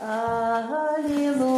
Алілуя,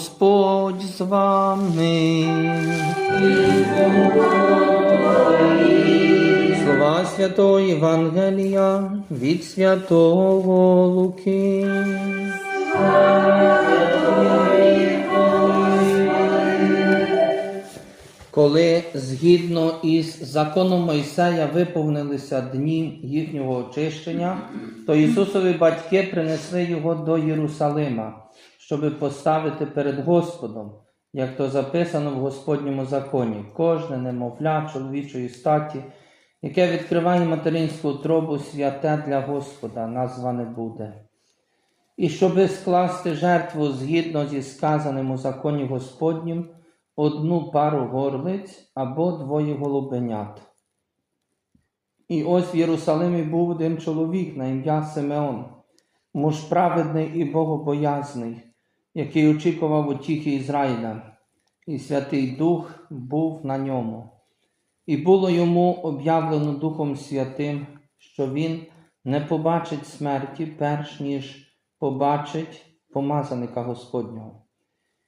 Господь з вами. Слова Святого Євангелія від Святого Луки. Коли згідно із законом Мойсея виповнилися дні їхнього очищення, то Ісусові батьки принесли його до Єрусалима, щоби поставити перед Господом, як то записано в Господньому законі, кожне немовля чоловічої статі, яке відкриває материнську утробу святе для Господа, назване буде. І щоби скласти жертву згідно зі сказаним у законі Господнім, одну пару горлиць або двоє голубенят. І ось в Єрусалимі був один чоловік на ім'я Симеон, муж праведний і богобоязний, який очікував утіхи Ізраїля, і Святий Дух був на ньому. І було йому об'явлено Духом Святим, що він не побачить смерті, перш ніж побачить помазаника Господнього.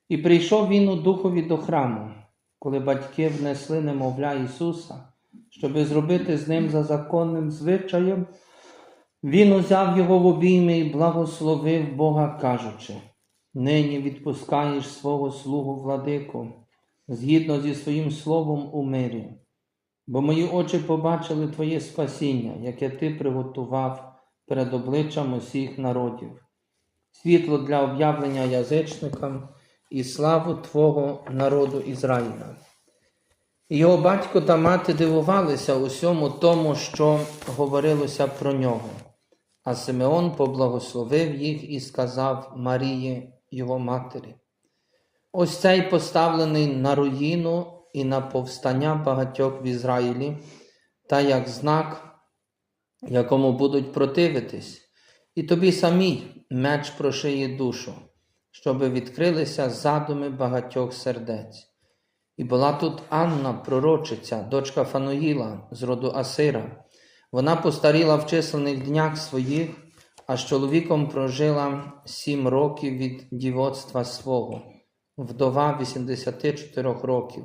І прийшов він у духові до храму, коли батьки внесли немовля Ісуса, щоби зробити з ним за законним звичаєм, він узяв його в обійми і благословив Бога, кажучи: Нині відпускаєш свого слугу владику, згідно зі своїм словом у мирі, бо мої очі побачили Твоє спасіння, яке Ти приготував перед обличчям усіх народів, світло для об'явлення язичникам і славу Твого народу Ізраїля. Його батько та мати дивувалися усьому тому, що говорилося про нього. А Симеон поблагословив їх і сказав Марії, його матері. Ось цей поставлений на руїну і на повстання багатьох в Ізраїлі, та як знак, якому будуть противитись, і тобі самій меч прошиє душу, щоби відкрилися задуми багатьох сердець. І була тут Анна, пророчиця, дочка Фануїла з роду Асира. Вона постаріла в численних днях своїх, а з чоловіком прожила сім років від дівоцтва свого, вдова 84 років,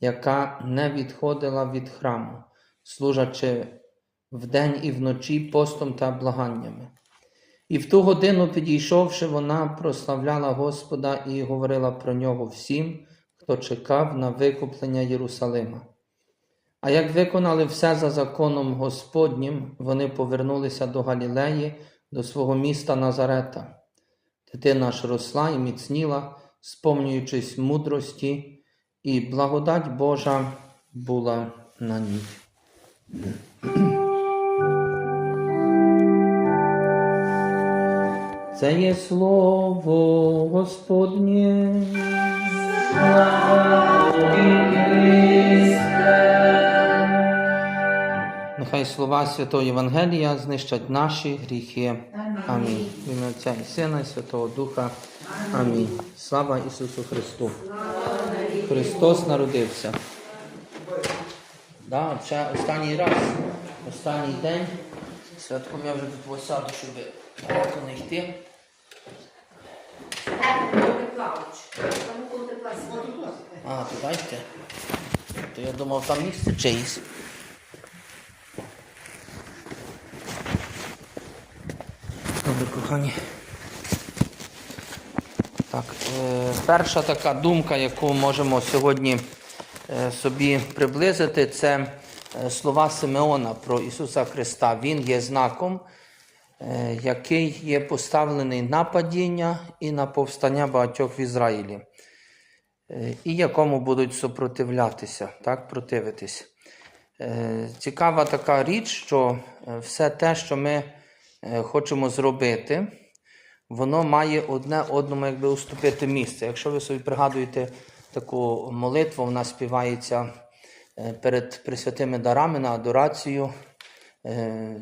яка не відходила від храму, служачи вдень і вночі постом та благаннями. І в ту годину, підійшовши, вона прославляла Господа і говорила про нього всім, хто чекав на викуплення Єрусалима. А як виконали все за законом Господнім, вони повернулися до Галілеї, до свого міста Назарета. Дитина ж росла і міцніла, сповнюючись мудрості, і благодать Божа була на ній. Це є слово Господнє. Нехай слова Святого Євангелія знищать наші гріхи. Амінь. В ім'я Отця і Сина, і Святого Духа. Амінь. Слава Ісусу Христу. Христос народився. Да, це останній раз, останній день. Святком я вже тут посаду, щоб далеко не йти. А, то дайте. То я думав, там місце чиїсь. Добре, кохані. Так, е, перша така думка, яку можемо сьогодні е, собі приблизити, це е, слова Симеона про Ісуса Христа. Він є знаком, е, який є поставлений на падіння і на повстання багатьох в Ізраїлі. е, і якому будуть супротивлятися, так, противитись. Е, Цікава така річ, що е, все те, що ми хочемо зробити, воно має одне одному якби уступити місце. Якщо ви собі пригадуєте таку молитву, вона співається е, перед присвятими дарами на адорацію е,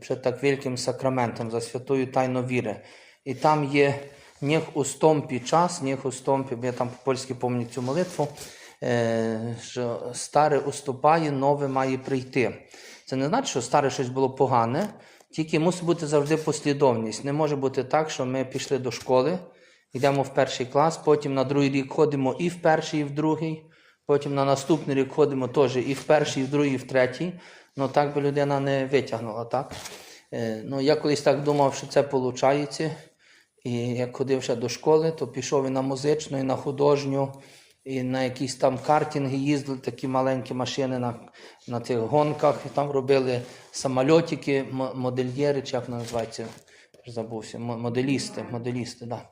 przed tak wielkim sakramentem, za святою тайну віри. І там є «Niech устąpi час, niech устąpi», бо я там по-польськи пам'ятаю цю молитву, е, що старе уступає, нове має прийти. Це не значить, що старе щось було погане, тільки мусить бути завжди послідовність. Не може бути так, що ми пішли до школи, йдемо в перший клас, потім на другий рік ходимо і в перший, і в другий, потім на наступний рік ходимо теж і в перший, і в другий, і в третій. Ну так би людина не витягнула, так? Е, ну, я колись так думав, що це виходить. І як ходив ще до школи, то пішов і на музичну, і на художню, і на якісь там картинги їздили, такі маленькі машини на, на тих гонках, і там робили самольотики, модельєри, чи як називається, забувся, моделісти, моделісти, да.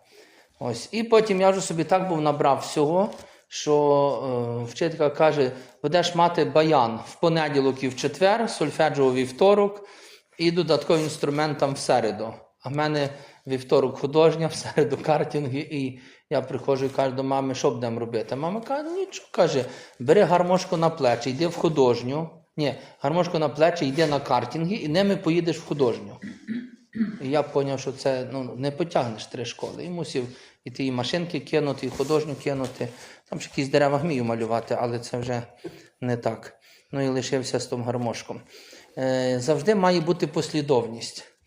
Ось. І потім я вже собі так був набрав всього, що е, вчителька каже: будеш мати баян в понеділок і в четвер, сольфеджіо у вівторок і додатковий інструмент там в середу. А в мене вівторок художня, в середу картинги, і я приходжу і кажу до мами, що будемо робити. Мама каже, нічого каже, бери гармошку на плечі, йди в художню. Ні, гармошку на плечі, йди на картинги, і ними поїдеш в художню. І я зрозумів, що це ну, не потягнеш три школи. І мусив і ті машинки кинути, і художню кинути. Там ж якісь дерева вмію малювати, але це вже не так. Ну і лишився з тим гармошком. Е, завжди має бути послідовність.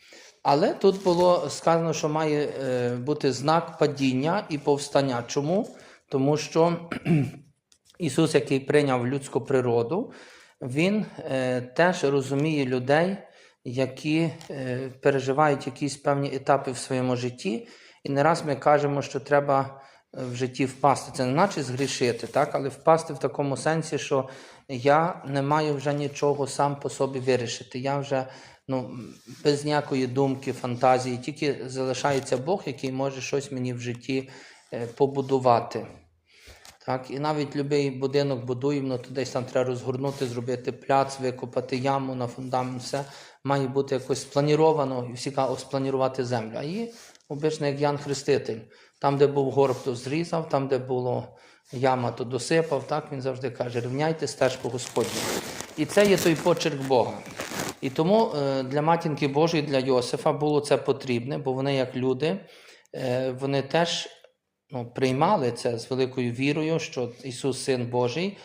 Але тут було сказано, що має е, бути знак падіння і повстання. Чому? Тому що Ісус, який прийняв людську природу, Він е, теж розуміє людей, які е, переживають якісь певні етапи в своєму житті. І не раз ми кажемо, що треба в житті впасти. Це не значить згрішити, так? але впасти в такому сенсі, що я не маю вже нічого сам по собі вирішити. Я вже ну, без ніякої думки, фантазії, тільки залишається Бог, який може щось мені в житті е, побудувати. Так, і навіть будь-який будинок будуємо, то десь там треба розгорнути, зробити пляц, викопати яму на фундамент, все має бути якось спланіровано, і всі кажуть, спланірувати землю. А її обично як Ян Хреститель. Там, де був горб, то зрізав, там, де було яма, то досипав. Так він завжди каже: рівняйте стежку Господню. І це є той почерк Бога. І тому е, для матінки Божої, для Йосифа було це потрібне, бо вони, як люди, е, вони теж ну, приймали це з великою вірою, що Ісус Син Божий,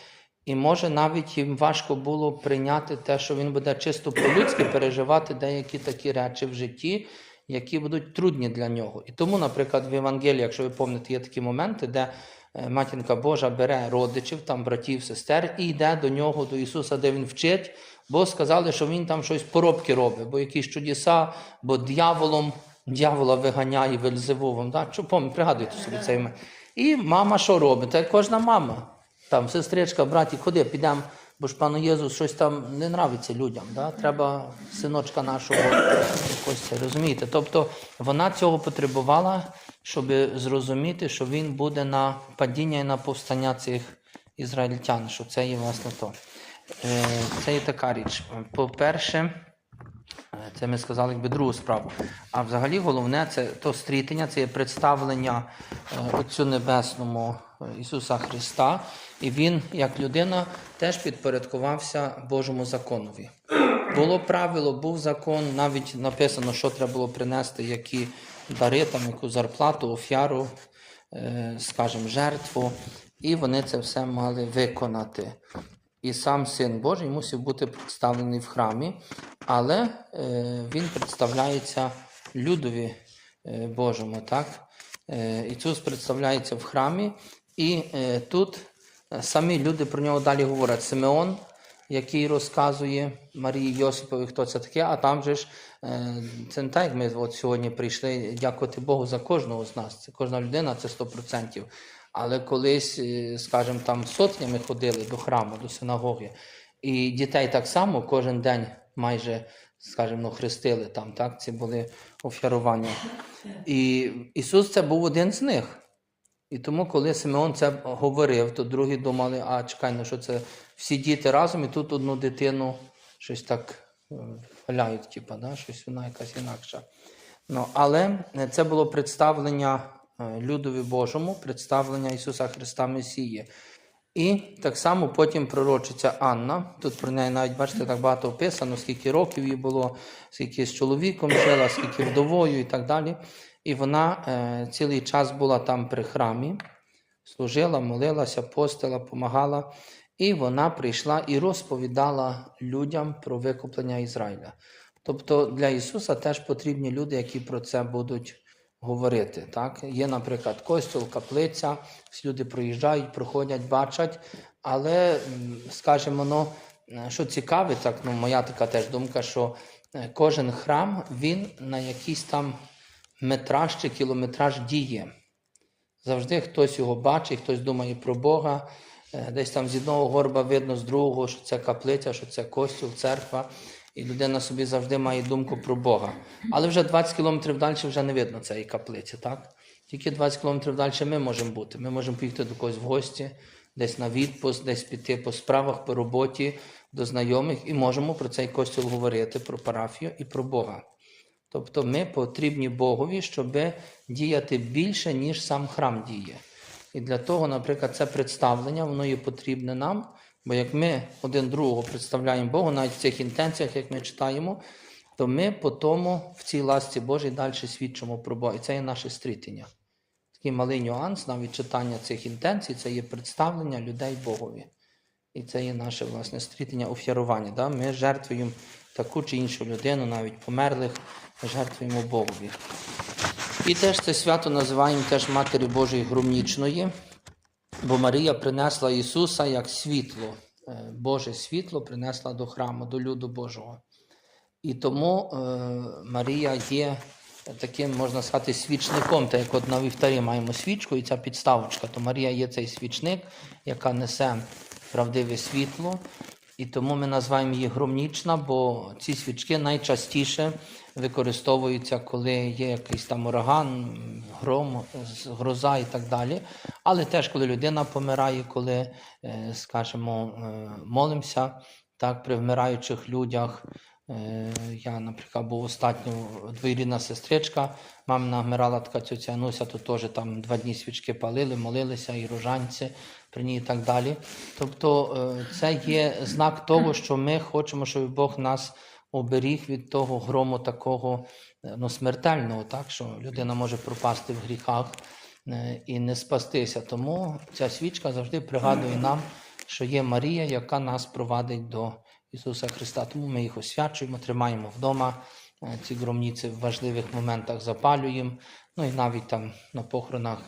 і може навіть їм важко було прийняти те, що Він буде чисто по-людськи переживати деякі такі речі в житті, які будуть трудні для нього. І тому, наприклад, в Євангелії, якщо ви пам'ятаєте, є такі моменти, де е, матінка Божа бере родичів, там братів, сестер, і йде до нього, до Ісуса, де Він вчить, бо сказали, що Він там щось поробки робить, бо якісь чудеса, бо дьяволом дьявола виганяє Вельзевулом. Да? Що пригадуйте собі цей момент. І мама що робить? Та кожна мама. Там сестричка, братик, ходи, підемо, бо ж пану Єзу щось там не нравиться людям. Да? Треба синочка нашого якось розумієте. Тобто вона цього потребувала, щоб зрозуміти, що він буде на падіння і на повстання цих ізраїльтян, що це є власне то. Е, Це є така річ. По-перше, Е, Це ми сказали якби другу справу. А взагалі головне це то стрітення, це є представлення е, Отцю Небесному Ісуса Христа. І Він, як людина, теж підпорядкувався Божому законові. Було правило, був закон, навіть написано, що треба було принести, які дари, там, яку зарплату, офяру, скажімо, жертву. І вони це все мали виконати. І сам Син Божий мусив бути представлений в храмі, але е, він представляється людові е, Божому. Так? Е, Ісус представляється в храмі, і тут самі люди про нього далі говорять. Симеон, який розказує Марії Йосипові, хто це таке, а там же ж це не так, як ми от сьогодні прийшли дякувати Богу за кожного з нас. Це кожна людина, це 100%. Але колись, е, скажімо, там сотнями ходили до храму, до синагоги, і дітей так само кожен день майже, скажімо, ну, хрестили там, так? Це були офярування. І Ісус це був один з них. І тому, коли Симеон це говорив, то другі думали, а чекай, ну що це всі діти разом, і тут одну дитину щось так е, валяють, типу, да? щось вона якась інакша. Ну, але е, це було представлення е, людові Божому, представлення Ісуса Христа Месії. І так само потім пророчиця Анна. Тут про неї навіть бачите, так багато описано, скільки років їй було, скільки з чоловіком жила, скільки вдовою і так далі. І вона е, цілий час була там при храмі, служила, молилася, постила, помагала. І вона прийшла і розповідала людям про викуплення Ізраїля. Тобто для Ісуса теж потрібні люди, які про це будуть говорити. Так? Є, наприклад, костюл, каплиця, всі люди проїжджають, проходять, бачать, але, скажімо, ну, що цікаве, так, ну, моя така теж думка, що е, кожен храм він на якийсь там метраж чи кілометраж діє. Завжди хтось його бачить, хтось думає про Бога. Е, Десь там з одного горба видно, з другого, що це каплиця, що це костюл, церква. І людина собі завжди має думку про Бога. Але вже 20 кілометрів далі вже не видно цієї каплиці, так? Тільки 20 кілометрів далі ми можемо бути. Ми можемо поїхати до когось в гості, десь на відпуск, десь піти по справах, по роботі, до знайомих, і можемо про цей костюл говорити, про парафію і про Бога. Тобто ми потрібні Богові, щоб діяти більше, ніж сам храм діє. І для того, наприклад, це представлення, воно є потрібне нам, бо як ми один другого представляємо Богу, навіть в цих інтенціях, як ми читаємо, то ми по тому в цій ласці Божій далі свідчимо про Бога. І це є наше стрітення. Такий малий нюанс, навіть читання цих інтенцій, це є представлення людей Богові. І це є наше власне стрітення офірування. Да? Ми жертвуємо таку чи іншу людину, навіть померлих, ми жертвуємо Богові. І теж це свято називаємо теж Матері Божої Громнічної, бо Марія принесла Ісуса як світло, е, Боже світло принесла до храму, до люду Божого. І тому е, Марія є таким, можна сказати, свічником, так як от на вівтарі маємо свічку і ця підставочка, то Марія є цей свічник, яка несе правдиве світло. І тому ми називаємо її громнічна, бо ці свічки найчастіше використовуються, коли є якийсь там ураган, гром, гроза і так далі. Але теж, коли людина помирає, коли, е, скажімо, е, молимося так, при вмираючих людях. Е, Я, наприклад, був останньо двоюрідна сестричка, мамина вмирала така цьоця Ануся, то теж там два дні свічки палили, молилися, і рожанці при ній і так далі. Тобто е, це є знак того, що ми хочемо, щоб Бог нас оберіг від того грому такого е, ну, смертельного, так, що людина може пропасти в гріхах і не спастися. Тому ця свічка завжди пригадує нам, що є Марія, яка нас провадить до Ісуса Христа. Тому ми їх освячуємо, тримаємо вдома. е, Ці громниці в важливих моментах запалюємо. Ну і навіть там на похоронах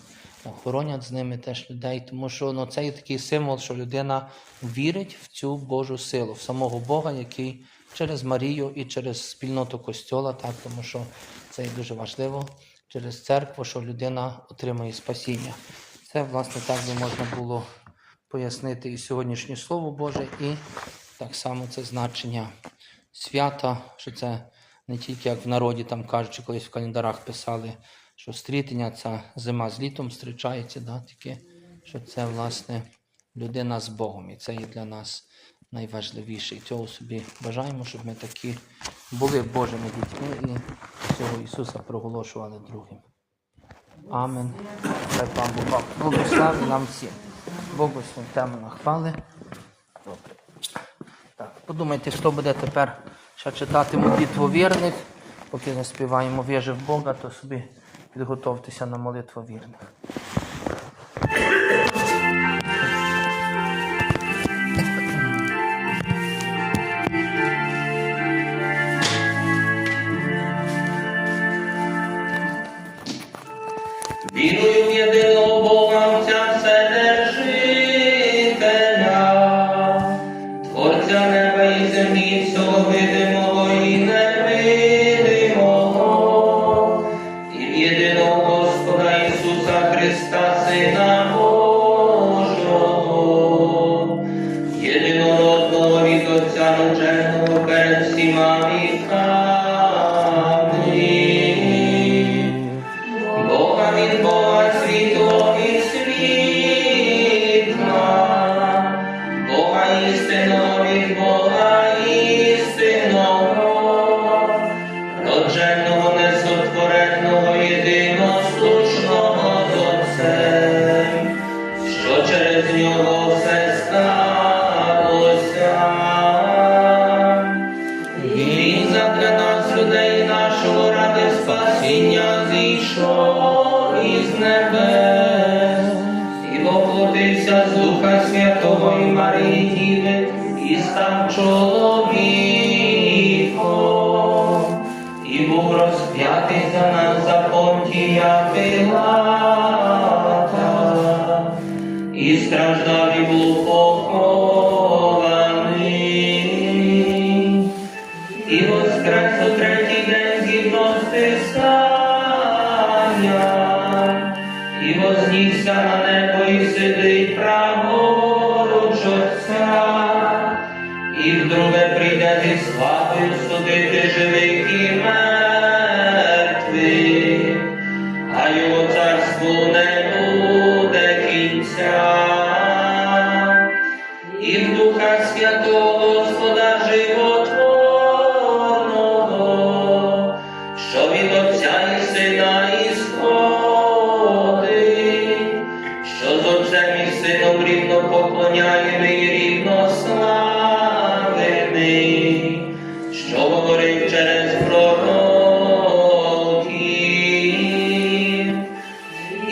хоронять з ними теж людей, тому що ну, це є такий символ, що людина вірить в цю Божу силу, в самого Бога, який через Марію і через спільноту Костьола, так, тому що це є дуже важливо через церкву, що людина отримує спасіння. Це, власне, так би можна було пояснити і сьогоднішнє Слово Боже, і так само це значення свята, що це не тільки як в народі там кажуть, чи колись в календарах писали, що стрітення це зима з літом зустрічається, да, тільки що це власне людина з Богом. І це є для нас найважливіше. І цього собі бажаємо, щоб ми такі були Божими дітьми і цього Ісуса проголошували другим. Амен. Хай пан Бог благослови нам всім. Богу святому на хвали. Добре. Так, подумайте, що буде тепер ще читати молитву вірних. Поки не співаємо віжи в Бога, то собі підготовтеся на молитву вірних.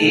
І